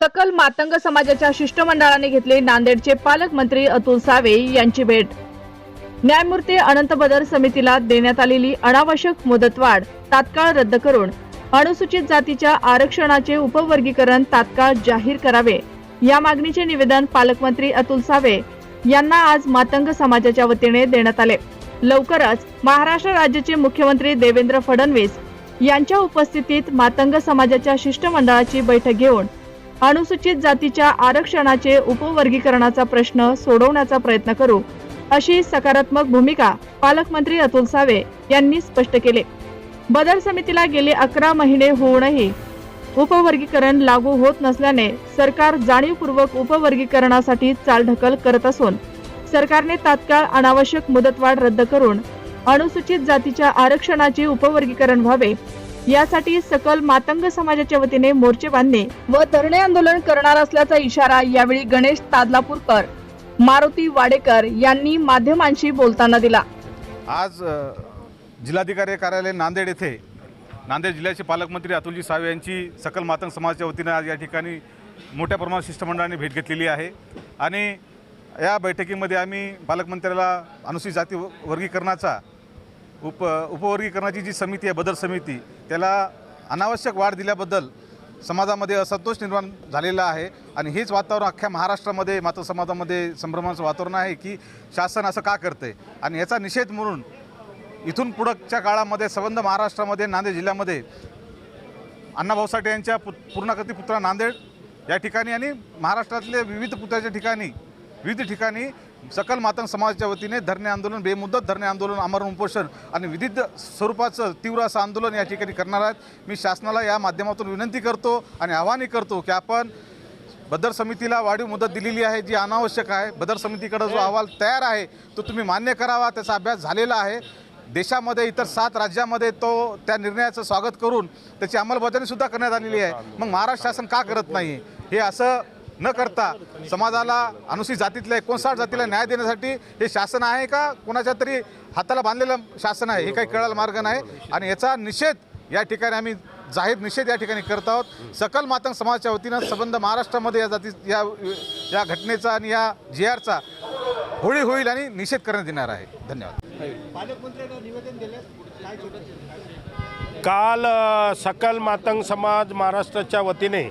सकल मातंग समाजाच्या शिष्टमंडळाने घेतले नांदेडचे पालकमंत्री अतुल सावे यांची भेट. न्यायमूर्ती अनंत बदर समितीला देण्यात आलेली अनावश्यक मुदतवाढ तात्काळ रद्द करून अनुसूचित जातीच्या आरक्षणाचे उपवर्गीकरण तात्काळ जाहीर करावे. या मागणीचे निवेदन पालकमंत्री अतुल सावे यांना आज मातंग समाजाच्या वतीने देण्यात आले. लवकरच महाराष्ट्र राज्याचे मुख्यमंत्री देवेंद्र फडणवीस यांच्या उपस्थितीत मातंग समाजाच्या शिष्टमंडळाची बैठक घेऊन अनुसूचित जातीच्या आरक्षणाचे उपवर्गीकरणाचा प्रश्न सोडवण्याचा प्रयत्न करू अशी सकारात्मक भूमिका पालकमंत्री अतुल सावे यांनी स्पष्ट केले. बदल समितीला गेले अकरा महिने होऊनही उपवर्गीकरण लागू होत नसल्याने सरकार जाणीवपूर्वक उपवर्गीकरणासाठी चालढकल करत असून सरकारने तात्काळ अनावश्यक मुदतवाढ रद्द करून अनुसूचित जातीच्या आरक्षणाचे उपवर्गीकरण व्हावे यासाठी सकल मातंग समाजाच्या वतीने मोर्चे बांधणे व धरणे आंदोलन करणार असल्याचा इशारा यावेळी गणेश तादलापूरकर मारुती वाडेकर यांनी माध्यमांशी बोलताना दिला. आज जिल्हाधिकारी कार्यालय नांदेड येथे नांदेड जिल्ह्याचे पालकमंत्री अतुलजी सावे यांची सकल मातंग समाजाच्या वतीने आज या ठिकाणी मोठ्या प्रमाणात शिष्टमंडळाने भेट घेतलेली आहे. आणि या बैठकीमध्ये आम्ही पालकमंत्र्याला अनुसूचित जाती व- वर्गीकरणाचा उप उपवर्गीकरणाची जी समिती आहे बदल समिती त्याला अनावश्यक वाढ दिल्याबद्दल समाजामध्ये असंतोष निर्माण झालेला आहे. आणि हेच वातावरण अख्ख्या महाराष्ट्रामध्ये मात्र समाजामध्ये संभ्रमाचं वातावरण आहे की शासन असं का करतंय? आणि याचा निषेध म्हणून इथून पुढच्या काळामध्ये संबंध महाराष्ट्रामध्ये नांदेड जिल्ह्यामध्ये अण्णाभाऊ साठे यांच्या पु पूर्णाकृती पुतळा नांदेड या ठिकाणी आणि महाराष्ट्रातले विविध पुतळ्याच्या ठिकाणी विविध ठिकाणी सकल मातंग समाजाच्या वतीने धरणे आंदोलन बेमुदत धरणे आंदोलन आमरण उपोषण आणि विविध स्वरूपाचं तीव्र असं आंदोलन या ठिकाणी करणार आहेत. मी शासनाला या माध्यमातून विनंती करतो आणि आवाहनही करतो की आपण बदर समितीला वाढीव मुदत दिलेली आहे जी अनावश्यक आहे. बदर समितीकडे जो अहवाल तयार आहे तो तुम्ही मान्य करावा त्याचा अभ्यास झालेला आहे. देशामध्ये इतर सात राज्यामध्ये तो त्या निर्णयाचं स्वागत करून त्याची अंमलबजावणीसुद्धा करण्यात आलेली आहे. मग महाराष्ट्र शासन का करत नाही? हे असं न करता समाजाला अनुसूचित जातीतल्या एकोणसाठ जातीला न्याय देण्यासाठी हे शासन आहे का? कोणाच्या तरी हाताला बांधलेलं शासन आहे हे काही कळायला मार्ग नाही. आणि याचा निषेध या ठिकाणी आम्ही जाहीर निषेध या ठिकाणी करत आहोत. सकल मातंग समाजाच्या वतीनं संबंध महाराष्ट्रामध्ये या जाती या या घटनेचा आणि या जी आरचा होळी होईल आणि निषेध करण्यात येणार आहे. धन्यवाद. काल सकल मातंग समाज महाराष्ट्राच्या वतीने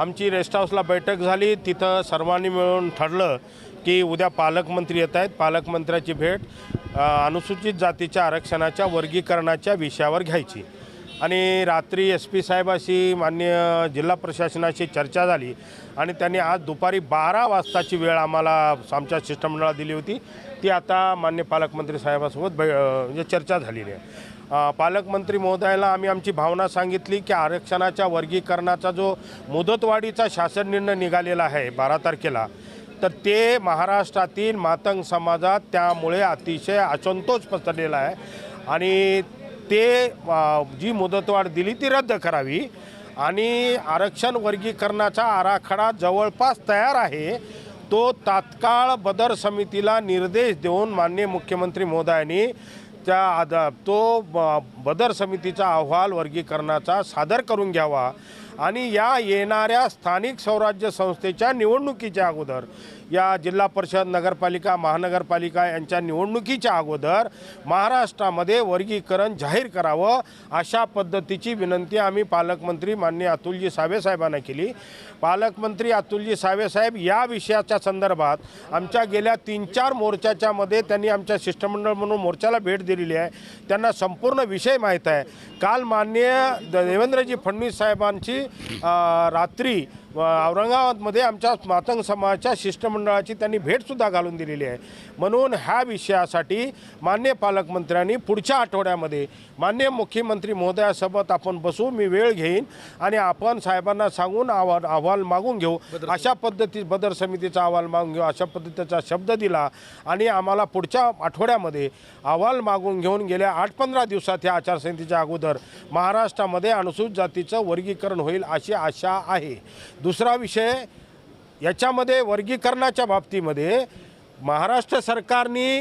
आमची रेस्ट हाऊसला बैठक झाली. तिथं सर्वांनी मिळून ठरलं की उद्या पालकमंत्री येत आहेत. पालकमंत्र्याची भेट अनुसूचित जातीच्या आरक्षणाच्या वर्गीकरणाच्या विषयावर घ्यायची. आणि रात्री एस पी साहेबाशी मान्य जिल्हा प्रशासनाशी चर्चा झाली आणि त्यांनी आज दुपारी बारा वाजताची वेळ आम्हाला आमच्या शिष्टमंडळाला दिली होती. ती आता मान्य पालकमंत्री साहेबासोबत बै म्हणजे चर्चा झालेली आहे. पालकमंत्री महोदयाला आम्ही आमची भावना सांगितली की आरक्षणाच्या वर्गीकरणाचा जो मुदतवाढीचा शासन निर्णय निघालेला आहे बारा तारखेला तर ते महाराष्ट्रातील मातंग समाजात त्यामुळे अतिशय असंतोष पसरलेला आहे. आणि ते जी मुदतवाढ दिली ती रद्द करावी. आणि आरक्षण वर्गीकरणाचा आराखडा जवळपास तयार आहे. तो तात्काळ बदर समितीला निर्देश देऊन माननीय मुख्यमंत्री मोदयांनी त्या आदा तो ब- बदर समितीचा अहवाल वर्गीकरणाचा सादर करून घ्यावा आणि या येणाऱ्या स्थानिक स्वराज्य संस्थेच्या निवडणुकीच्या अगोदर या जिल्हा परिषद नगरपालिका महानगरपालिका यांच्या निवडणुकीच्या अगोदर महाराष्ट्रामध्ये वर्गीकरण जाहीर करावं अशा पद्धतीची विनंती आम्ही पालकमंत्री माननीय अतुलजी सावेसाहेबांना केली. पालकमंत्री अतुलजी सावेसाहेब या विषयाच्या संदर्भात आमच्या गेल्या तीन चार मोर्चाच्यामध्ये त्यांनी आमच्या शिष्टमंडळ म्हणून मोर्चाला भेट दिलेली आहे. त्यांना संपूर्ण विषय माहीत आहे. काल माननीय द- देवेंद्रजी फडणवीस साहेबांची रात्री औरंगाबादमध्ये आमच्या मातंग समाजाच्या शिष्टमंडळाची त्यांनी भेटसुद्धा घालून दिलेली आहे. म्हणून ह्या विषयासाठी मान्य पालकमंत्र्यांनी पुढच्या आठवड्यामध्ये मान्य मुख्यमंत्री महोदयासोबत आपण बसू मी वेळ घेईन आणि आपण साहेबांना सांगून अहवाल अहवाल मागून घेऊ. अशा पद्धती बदर समितीचा अहवाल मागून घेऊ अशा पद्धतीचा शब्द दिला आणि आम्हाला पुढच्या आठवड्यामध्ये अहवाल मागून घेऊन गेल्या आठ पंधरा दिवसात या आचारसंहितेच्या अगोदर महाराष्ट्रामध्ये अनुसूचित जातीचं वर्गीकरण होईल अशी आशा आहे. दुसरा विषय याच्यामध्ये वर्गीकरणाच्या बाबतीमध्ये महाराष्ट्र सरकारने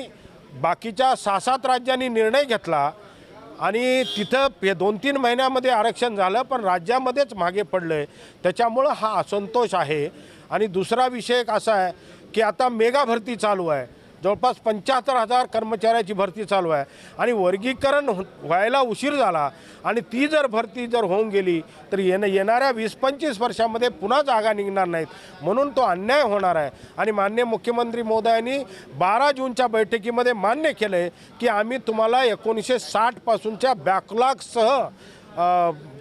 बाकीच्या सहा सात राज्यांनी निर्णय घेतला आणि तिथं पे दोन तीन महिन्यामध्ये आरक्षण झालं पण राज्यामध्येच मागे पडलं आहे त्याच्यामुळं हा असंतोष आहे. आणि दुसरा विषय असा आहे की आता मेगा भरती चालू आहे. जवळपास पंच्याहत्तर हजार कर्मचाऱ्याची भरती चालू आहे. आणि वर्गीकरण हो-, व्हायला उशीर झाला. आणि ती जर भरती जर होऊन गेली तर येणं येणाऱ्या वीस पंचवीस वर्षामध्ये पुन्हा जागा निघणार नाहीत. म्हणून तो अन्याय होणार आहे. आणि मान्य मुख्यमंत्री मोदयांनी बारा जूनच्या बैठकीमध्ये मान्य केलं आहे की आम्ही तुम्हाला एकोणीसशे साठपासूनच्या बॅकलॉगसह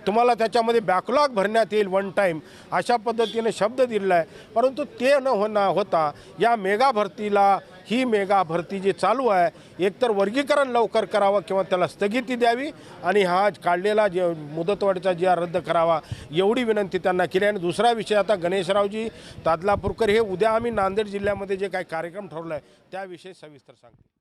तुम्हाला त्याच्यामध्ये बॅकलॉग भरण्यात येईल वन टाईम अशा पद्धतीने शब्द दिलेला आहे. परंतु ते न होणं होता या मेगा भरतीला ही मेगा भरती जी चालू आहे एकतर वर्गीकरण लवकर करावं किंवा त्याला स्थगिती द्यावी आणि हा काढलेला जे मुदतवाढीचा जी रद्द करावा एवढी विनंती त्यांना केली. आणि दुसरा विषय आता गणेशरावजी तादलापूरकर हे उद्या आम्ही नांदेड जिल्ह्यामध्ये जे काही कार्यक्रम ठरवला आहे त्याविषयी सविस्तर सांगतो